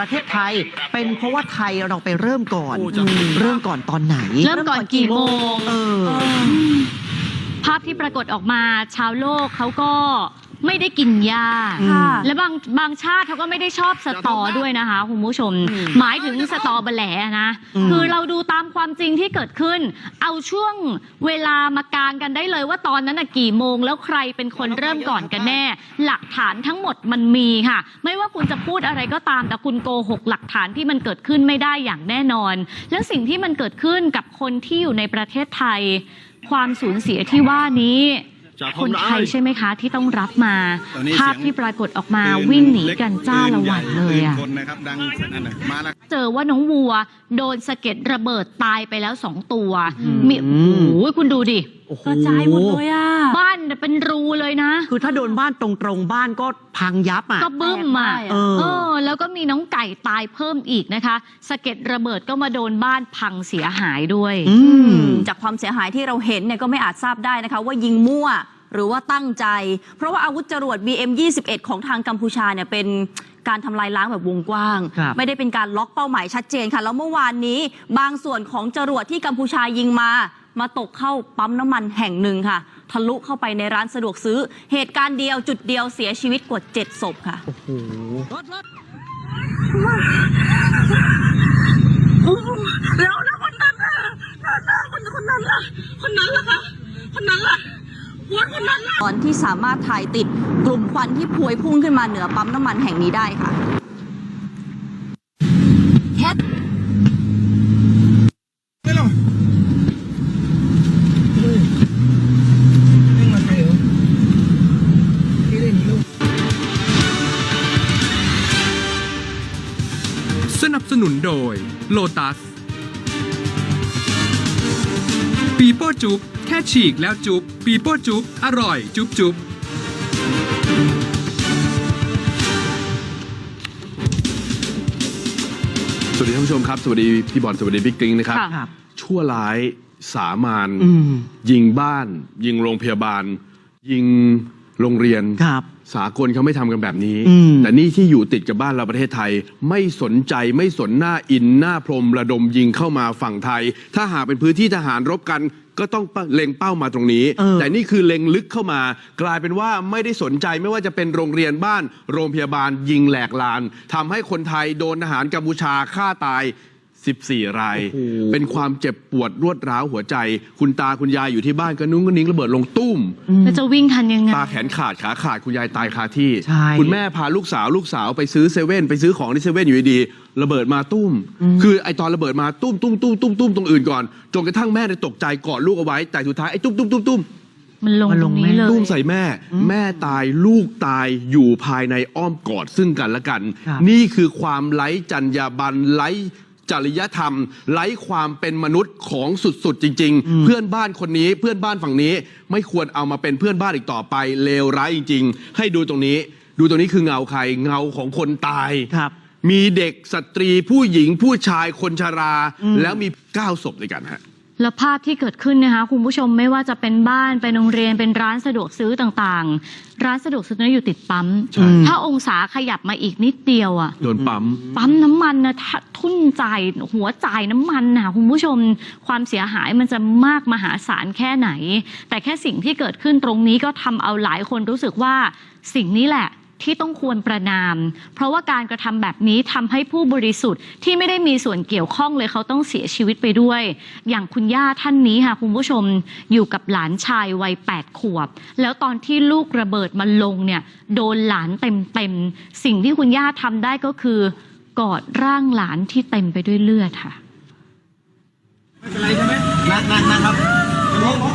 ประเทศไทย เป็นเพราะว่าไทยเราไปเริ่มก่อนโอ้จะเริ่มก่อนตอนไหน เริ่มก่อนกี่โมงเออภาพที่ปรากฏออกมาชาวโลกเขาก็ ไม่ได้กินหญ้าค่ะและบางบางชาติเขาก็ไม่ได้ชอบสตอด้วยนะคะคุณผู้ชมอืมหมายถึงสตอแบะแหลนะอืมคือเราดูตามความจริงที่เกิดขึ้น เอาช่วงเวลามากางกันได้เลยว่าตอนนั้นน่ะกี่โมง แล้วใครเป็นคนเริ่มก่อนกันแน่ หลักฐานทั้งหมดมันมีค่ะ ไม่ว่าคุณจะพูดอะไรก็ตามแต่คุณโกหกหลักฐานที่มันเกิดขึ้นไม่ได้อย่างแน่นอน แล้วสิ่งที่มันเกิดขึ้นกับคนที่อยู่ในประเทศไทย ความสูญเสียที่ว่านี้จาก คนไทยใช่ไหมคะ ที่ต้องรับมาตอนนี้ภาพเสียงที่ปรากฏออกมาวิ่งหนีกันจ้าละวันเลยอะคนนะครับดังนั่นน่ะมาแล้วเจอว่าน้องวัว โดนสะเก็ดระเบิดตายไปแล้วสองตัวอืมมีโอ้โหคุณดูดิโอ้โหกระจายหมดเลยอะ บ้านเป็นรูเลยนะ คือถ้าโดนบ้านตรงๆบ้านก็พังยับอะ ก็บึ้มอะแตกได้อะเออเออ แล้วก็มีน้องไก่ตายเพิ่มอีกนะคะสะเก็ดระเบิดก็มาโดนบ้านพังเสียหายด้วยอืมจากความเสียหายที่เราเห็นเนี่ยก็ไม่อาจทราบได้นะคะ ว่ายิงมั่วหรือว่าตั้งใจ เพราะว่าอาวุธจรวด BM 21 ของทางกัมพูชาเนี่ยเป็นการทำลายล้างแบบวงกว้างครับไม่ได้เป็นการล็อกเป้าหมายชัดเจนค่ะ แล้วเมื่อวานนี้บางส่วนของจรวดที่กัมพูชายิงมา มาตกเข้าปั๊มน้ำมันแห่งหนึ่งค่ะ ทะลุเข้าไปในร้านสะดวกซื้อ เหตุการณ์เดียวจุดเดียวเสียชีวิตกว่า7ศพค่ะ โอ้โหแล้วแล้วคนนั้นน่ะคนคนนั้นล่ะคนนั้นล่ะคะคนนั้นล่ะหัวคนนั้นล่ะตอนที่สามารถถ่ายติดกลุ่มควันที่พวยพุ่งขึ้นมาเหนือปั๊มน้ำมันแห่งนี้ได้ค่ะ สนับสนุนโดย Lotus ปีโป้จุ๊บแค่ฉีกแล้วจุ๊บปีโป้จุ๊บอร่อย จุ๊บจุ๊บสวัสดีท่านผู้ชมครับ สวัสดีพี่บอลสวัสดีพี่กริ้งนะครับค่ะครับ ชั่วร้ายสามานอืมยิงบ้าน ยิงโรงพยาบาล ยิง โรงเรียนครับ สากลเขาไม่ทำกันแบบนี้ อืม แต่นี่ที่อยู่ติดกับบ้านเราประเทศไทย ไม่สนใจไม่สนหน้าอินหน้าพรมระดมยิงเข้ามาฝั่งไทย ถ้าหากเป็นพื้นที่ทหารรบกัน ก็ต้องเล็งเป้ามาตรงนี้ เออ แต่นี่คือเล็งลึกเข้ามา กลายเป็นว่าไม่ได้สนใจไม่ว่าจะเป็นโรงเรียนบ้าน โรงพยาบาลยิงแหลกลานทำให้คนไทยโดนทหารกัมพูชาฆ่าตาย 14 รายโอ้โหเป็นความเจ็บปวดรวดร้าวหัวใจ คุณตาคุณยายอยู่ที่บ้านก็นุ่งก็นิ้งระเบิดลงตุ้ม แล้วจะวิ่งทันยังไง ตาแขนขาดขาขาดคุณยายตายคาที่ ใช่ คุณแม่พาลูกสาวลูกสาวไปซื้อเซเว่นไปซื้อของที่เซเว่นอยู่ดีๆระเบิดมาตุ้ม คือไอตอนระเบิดมาตุ้มตุ้มตุ้มตุ้มตุ้มตรงอื่นก่อนจนกระทั่งแม่เนี่ยตกใจกอดลูกเอาไว้แต่สุดท้ายไอตุ้มตุ้มตุ้มตุ้ม มันลงมันตลรงงแม่นี้เลย ตุ้มใส่แม่ แม่ตายลูกตายอยู่ภายในอ้อมกอดซึ่งกันและกัน ครับ นี่คือความไร้จรรยาบรรณไร้ จริยธรรม ไร้ความเป็นมนุษย์ของสุดๆจริง ๆ เพื่อนบ้านคนนี้เพื่อนบ้านฝั่งนี้ ไม่ควรเอามาเป็นเพื่อนบ้านอีกต่อไปเลวร้ายจริง ๆ ให้ดูตรงนี้ ดูตรงนี้คือเงาใครเงาของคนตาย ครับ มีเด็กสตรีผู้หญิงผู้ชายคนชราอืมแล้วมีเก้าศพด้วยกันฮะ แล้วภาพที่เกิดขึ้นนะคะคุณผู้ชมไม่ว่าจะเป็นบ้านเป็นโรงเรียนเป็นร้านสะดวกซื้อต่างๆ ร้านสะดวกซื้อนั้นอยู่ติดปั๊ม ใช่ ถ้าองศาขยับมาอีกนิดเดียวอะ โดนปั๊ม ปั๊มน้ำมันนะถ้าทุ่นจ่ายหัวจ่ายน้ำมันนะคุณผู้ชมความเสียหายมันจะมากมหาศาลแค่ไหน แต่แค่สิ่งที่เกิดขึ้นตรงนี้ก็ทำเอาหลายคนรู้สึกว่าสิ่งนี้แหละ ที่ต้องควรประนาม เพราะว่าการกระทำแบบนี้ทำให้ผู้บริสุทธิ์ที่ไม่ได้มีส่วนเกี่ยวข้องเลยเขาต้องเสียชีวิตไปด้วย อย่างคุณย่าท่านนี้ค่ะคุณผู้ชมอยู่กับหลานชายวัย 8 ขวบ แล้วตอนที่ลูกระเบิดมันลงเนี่ยโดนหลานเต็มๆ สิ่งที่คุณย่าทำได้ก็คือกอดร่างหลานที่เต็มไปด้วยเลือดค่ะ ไม่เป็นไรใช่ไหมรักนะครับ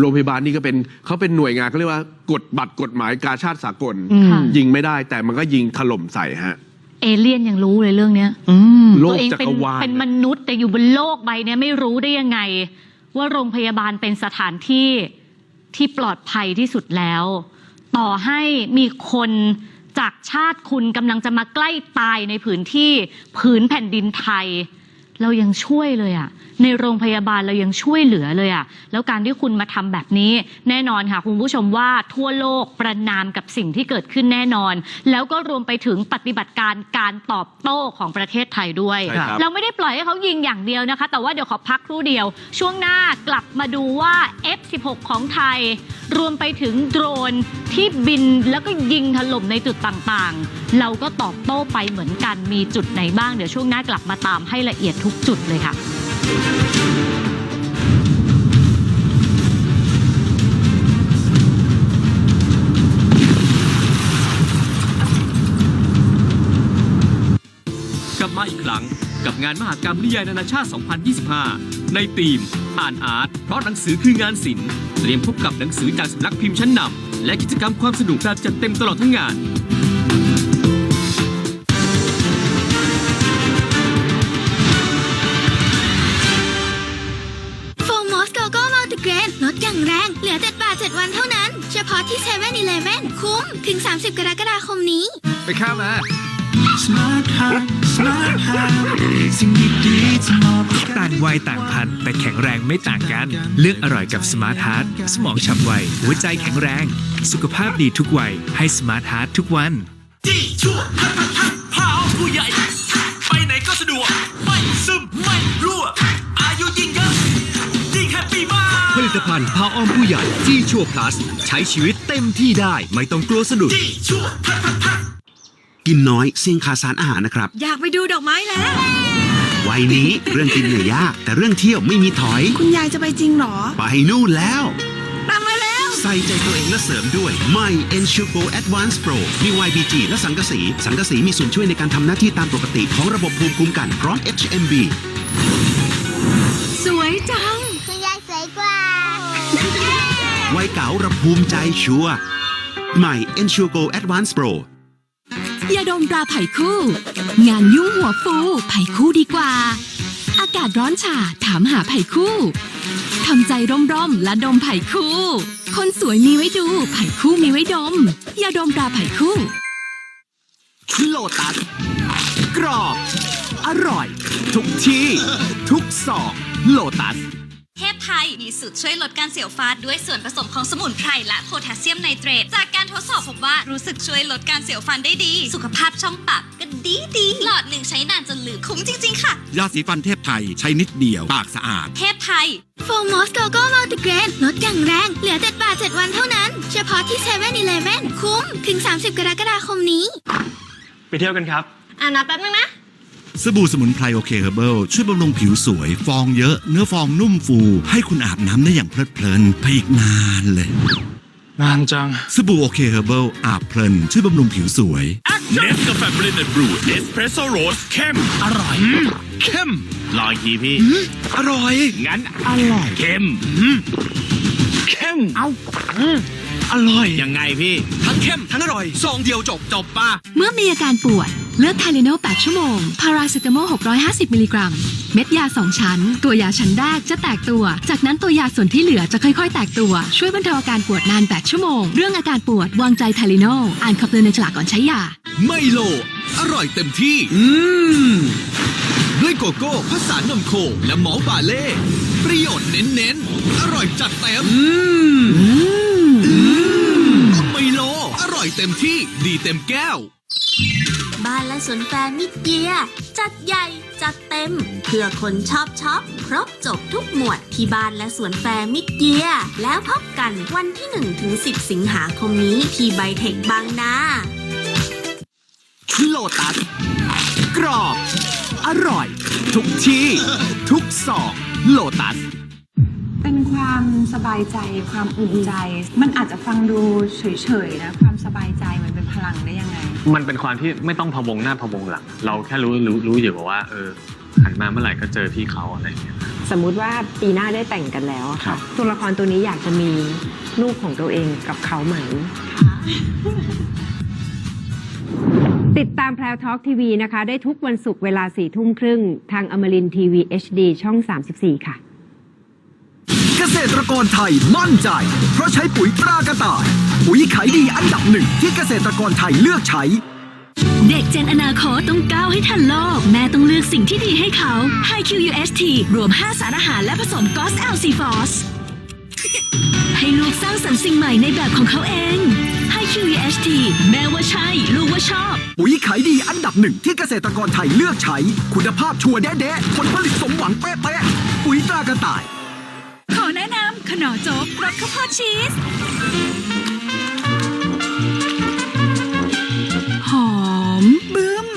โรงพยาบาลนี่ก็เป็นเขาเป็นหน่วยงานเขาเรียกว่ากฎบัตรกฎหมายกาชาติสากลอืมค่ะ ยิงไม่ได้แต่มันก็ยิงถล่มใส่ฮะ เอเลี่ยนยังรู้เลยเรื่องเนี้ยอืม โลตัวกเองจัเป็นกรวาล เป็นมนุษย์แต่อยู่บนโลกใบเนี้ยไม่รู้ได้ยังไง ว่าโรงพยาบาลเป็นสถานที่ที่ปลอดภัยที่สุดแล้ว ต่อให้มีคนจากชาติคุณกำลังจะมาใกล้ตายในผืนที่ผืนแผ่นดินไทย เรายังช่วยเลยอะในโรงพยาบาลเรายังช่วยเหลือเลยอะแล้วการที่คุณมาทำแบบนี้แน่นอนค่ะคุณผู้ชมว่าทั่วโลกประนามกับสิ่งที่เกิดขึ้นแน่นอน แล้วก็รวมไปถึงปฏิบัติการการตอบโต้ของประเทศไทยด้วย ใช่ครับ เราไม่ได้ปล่อยให้เขายิงอย่างเดียวนะคะ แต่ว่าเดี๋ยวขอพักครู่เดียว ช่วงหน้ากลับมาดูว่า F16 ของไทย รวมไปถึงโดรนที่บินแล้วก็ยิงถล่มในจุดต่างๆ เราก็ตอบโต้ไปเหมือนกันมีจุดไหนบ้าง เดี๋ยวช่วงหน้ากลับมาตามให้ละเอียดทุกจุดเลยค่ะกลับมาอีกครั้งกับงานมหกรรมนิยายนานาชาติ 2025 ในธีม อ่านอาร์ตเพราะหนังสือคืองานศิลป์เตรียมพบกับหนังสือจากสำนักพิมพ์ชั้นนำและกิจกรรมความสนุกแบบจัดเต็มตลอดทั้งงาน งแรง เหลือ 7 บาท 7 วันเท่านั้น เฉพาะที่7 e เ e ่ e อคุ้ม ถึง 30 กรกฎาคมนี้ ไปข้ามา Smart Heart Smart Heart สิ่งดีๆที่มอบให้กัน ต่างวัยต่างพันธุ์แต่แข็งแรงไม่ต่างกัน เลือกอร่อยกับ Smart Heart สมองฉับไว หัวใจแข็งแรง สุขภาพดีทุกวัย ให้ Smart Heart ทุกวันที่ชั่วทักทักทักพาผู้ใหญ่ ไปไหนก็สะดวก ไม่ซึม ไม่รั่ว อายุยิ่งเยอะ ลิตภัณฑ์ผ้าอ้อมผู้ใหญ่ที่ชั่วพลัส ใช้ชีวิตเต็มที่ได้ไม่ต้องกลัวสะดุดที่ชั่วทักทักทักกินน้อยเสี่ยงขาดสารอาหารนะครับ อยากไปดูดอกไม้แล้ว วัยนี้เรื่องกินเนี่ยยาก แต่เรื่องเที่ยวไม่มีถอย คุณยายจะไปจริงเหรอ ไปนู่นแล้ว ตามมาแล้ว ใส่ใจตัวเองและเสริมด้วยใหม่ Ensure Advance Pro มี YBG และสังกะสี สังกะสีมีส่วนช่วยในการทำหน้าที่ตามปกติของระบบภูมิคุ้มกันพร้อม HMB สวยจัง วัยเก๋าระภูมิใจชัวร์ใหม่ Ensure Advance Pro ยาดมตราไผ่คู่ งานยุ่งหัวฟู ไผ่คู่ดีกว่า อากาศร้อนฉาถามหาไผ่คู่ทำใจร่มๆและดมไผ่คู่ คนสวยมีไว้ดู ไผ่คู่มีไว้ดม ยาดมตราไผ่คู่โลตัสกรอบ อร่อย ทุกที่ ทุกซอกโลตัส เทพไทยมีสูตรช่วยลดการเสียวฟาดด้วยส่วนผสมของสมุนไพรและโพแทสเซียมไนเตรตจากการทดสอบพบว่ารู้สึกช่วยลดการเสียวฟันได้ดี สุขภาพช่องปากก็ดีดีหลอดหนึ่งใช้นานจนลืมคุ้มจริง ๆ ค่ะ ยาสีฟันเทพไทยใช้นิดเดียว ปากสะอาด เทพไทยโฟมอสโกโก้มัลติเกรนลดอย่างแรง เหลือ7บาท7วันเท่านั้น เฉพาะที่7 e เ e ่ e อคุ้มถึง 30 กรกฎาคมนี้ ไปเที่ยวกันครับ อ่านับแป๊บนึงนะ สบู่สมุนไพรโอเคเฮอร์เบิลช่วยบำรุงผิวสวย ฟองเยอะ เนื้อฟองนุ่มฟู ให้คุณอาบน้ำได้อย่างเพลิดเพลินไปอีกนานเลย นานจัง สบู่โอเคเฮอร์เบิลอาบเพลิน ช่วยบำรุงผิวสวย เนสกาแฟเบรนด์บรูเอสเพรสโซ่โรสเข้มอร่อย เข้มรออีกทีพี่ อร่อย งั้นอร่อยเข้มเข้มเอาอร่อย ยังไงพี่ ทั้งเข้มทั้งอร่อยซองเดียวจบจบป่ะ เมื่อมีอาการปวด เลือกไทเลโน8ชั่วโมง พาราเซตามอล650 มิลลิกรัม เม็ดยา 2 ชั้น ตัวยาชั้นแรกจะแตกตัว จากนั้นตัวยาส่วนที่เหลือจะค่อย ๆ แตกตัว ช่วยบรรเทาอาการปวดนาน 8 ชั่วโมง เรื่องอาการปวด วางใจไทเลโนอ่านคำเตือนในฉลากก่อนใช้ยา ไมโล อร่อยเต็มที่ อืม ด้วยโกโก้ผสานนมโคและหมอบาเล่ ประโยชน์เน้นๆ อร่อยจัดเต็ม อืม อืมไมโล อร่อยเต็มที่ ดีเต็มแก้ว บ้านและสวนแฟร์มิดเยีย จัดใหญ่ จัดเต็ม เพื่อคนชอบช็อปครบจบทุกหมวดที่บ้านและสวนแฟร์มิดเยีย แล้วพบกันวันที่1ถึง10 สิงหาคมนี้ที่ไบเทคบางนาโลตัสกรอบ อร่อย ทุกที่ ทุกซอกโลตัส ความสบายใจความอุ่นใจ มันอาจจะฟังดูเฉยๆนะความสบายใจมันเป็นพลังได้ยังไง มันเป็นความที่ไม่ต้องพะวงหน้าพะวงหลัง เราแค่รู้รู้รู้อยู่ว่าเออหันมาเมื่อไหร่ก็เจอพี่เขาอะไรอย่างเงี้ย สมมุติว่าปีหน้าได้แต่งกันแล้วอะค่ะ ตัวละครตัวนี้อยากจะมีลูกของตัวเองกับเขาไหม ติดตามแพรวทอล์กทีวีนะคะ ได้ทุกวันศุกร์เวลาสี่ทุ่มครึ่ง ทางอมรินทีวี HD ช่อง 34 ค่ะเก ษตรกรไทยมั่นใจ เพราะใช้ปุ๋ยตรากระต่ายปุ๋ยขายดีอันดับหนึ่งที่เกษตรกรไทยเลือกใช้ เด็กเจนอนาคตต้องก้าวให้ทันโลก แม่ต้องเลือกสิ่งที่ดีให้เขา High QUHT รวม 5 สารอาหารและผสมกอส l c f o s ให้ลูกสร้างสรรค์สิ่งใหม่ในแบบของเขาเอง High QUHT แม่ว่าใช่ ลูกว่าชอบ ปุ๋ยขายดีอันดับหนึ่งที่เกษตรกรไทยเลือกใช้ คุณภาพชัวร์แด๊ะๆผลผลิตสมหวังเป๊ะๆปุ๋ยตรากระต่าย ขอแนะนำขนมโจ๊กรสข้าวโพดชีส หอมบึ้ม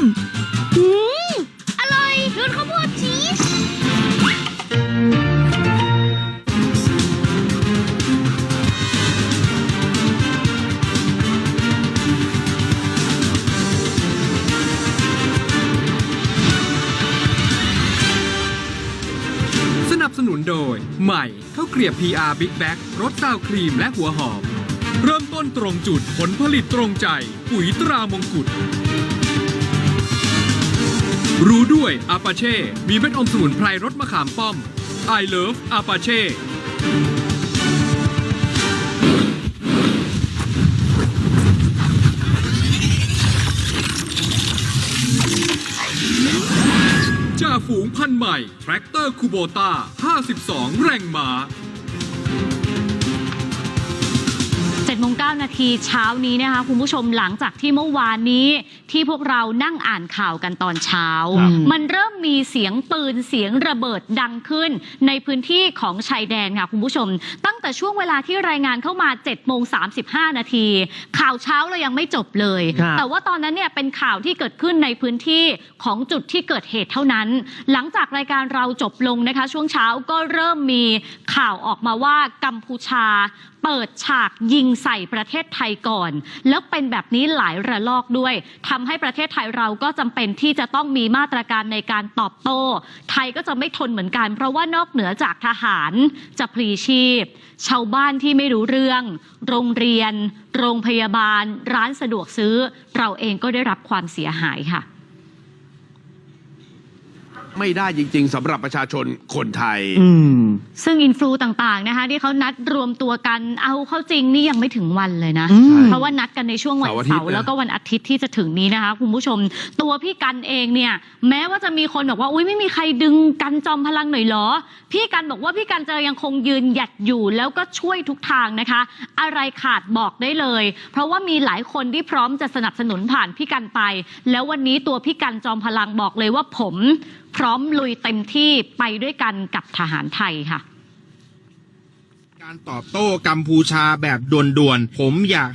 ลียบ PR Big Bag รสซาวครีมและหัวหอม เริ่มต้นตรงจุดผลผลิตตรงใจ ปุ๋ยตรามงกุฎรู้ด้วยอาปาเช่ มีเม็ดอมสมุนไพรรสมะขามป้อม I love อาปาเช่จ่าฝูงพันใหม่ แทรกเตอร์คูโบต้า 52 แรงม้า 7โมง 9 นาทีเช้านี้นะคะคุณผู้ชมหลังจากที่เมื่อวานนี้ที่พวกเรานั่งอ่านข่าวกันตอนเช้าครับมันเริ่มมีเสียงปืนเสียงระเบิดดังขึ้น ในพื้นที่ของชายแดนค่ะคุณผู้ชม ตั้งแต่ช่วงเวลาที่รายงานเข้ามา7โมง35 นาที ข่าวเช้าเรายังไม่จบเลยครับแต่ว่าตอนนั้นเนี่ยเป็นข่าวที่เกิดขึ้นในพื้นที่ของจุดที่เกิดเหตุเท่านั้น หลังจากรายการเราจบลงนะคะ ช่วงเช้าก็เริ่มมีข่าวออกมาว่ากัมพูชา เปิดฉากยิงใส่ประเทศไทยก่อน แล้วเป็นแบบนี้หลายระลอกด้วยทำให้ประเทศไทยเราก็จำเป็นที่จะต้องมีมาตรการในการตอบโต้ ไทยก็จะไม่ทนเหมือนกัน เพราะว่านอกเหนือจากทหารจะพลีชีพ ชาวบ้านที่ไม่รู้เรื่อง โรงเรียน โรงพยาบาล ร้านสะดวกซื้อ เราเองก็ได้รับความเสียหายค่ะ ไม่ได้จริง ๆสำหรับประชาชนคนไทย อืม ซึ่งอินฟลูต่างๆนะคะ ที่เขานัดรวมตัวกันเอาเข้าจริงนี่ยังไม่ถึงวันเลยนะ อืม เพราะว่านัดกันในช่วงวันเสาร์อาทิตย์เสาร์นะแล้วก็วันอาทิตย์ที่จะถึงนี้นะคะคุณผู้ชม ตัวพี่กันเองเนี่ย แม้ว่าจะมีคนบอกว่าอุ้ยไม่มีใครดึงกันจอมพลังหน่อยเหรอ พี่กันบอกว่าพี่กันจะยังคงยืนหยัดอยู่ แล้วก็ช่วยทุกทางนะคะ อะไรขาดบอกได้เลย เพราะว่ามีหลายคนที่พร้อมจะสนับสนุนผ่านพี่กันไป แล้ววันนี้ตัวพี่กันจอมพลังบอกเลยว่าผม พร้อมลุยเต็มที่ไปด้วยกันกับทหารไทยค่ะ การตอบโต้กัมพูชาแบบด่วนๆผมอยาก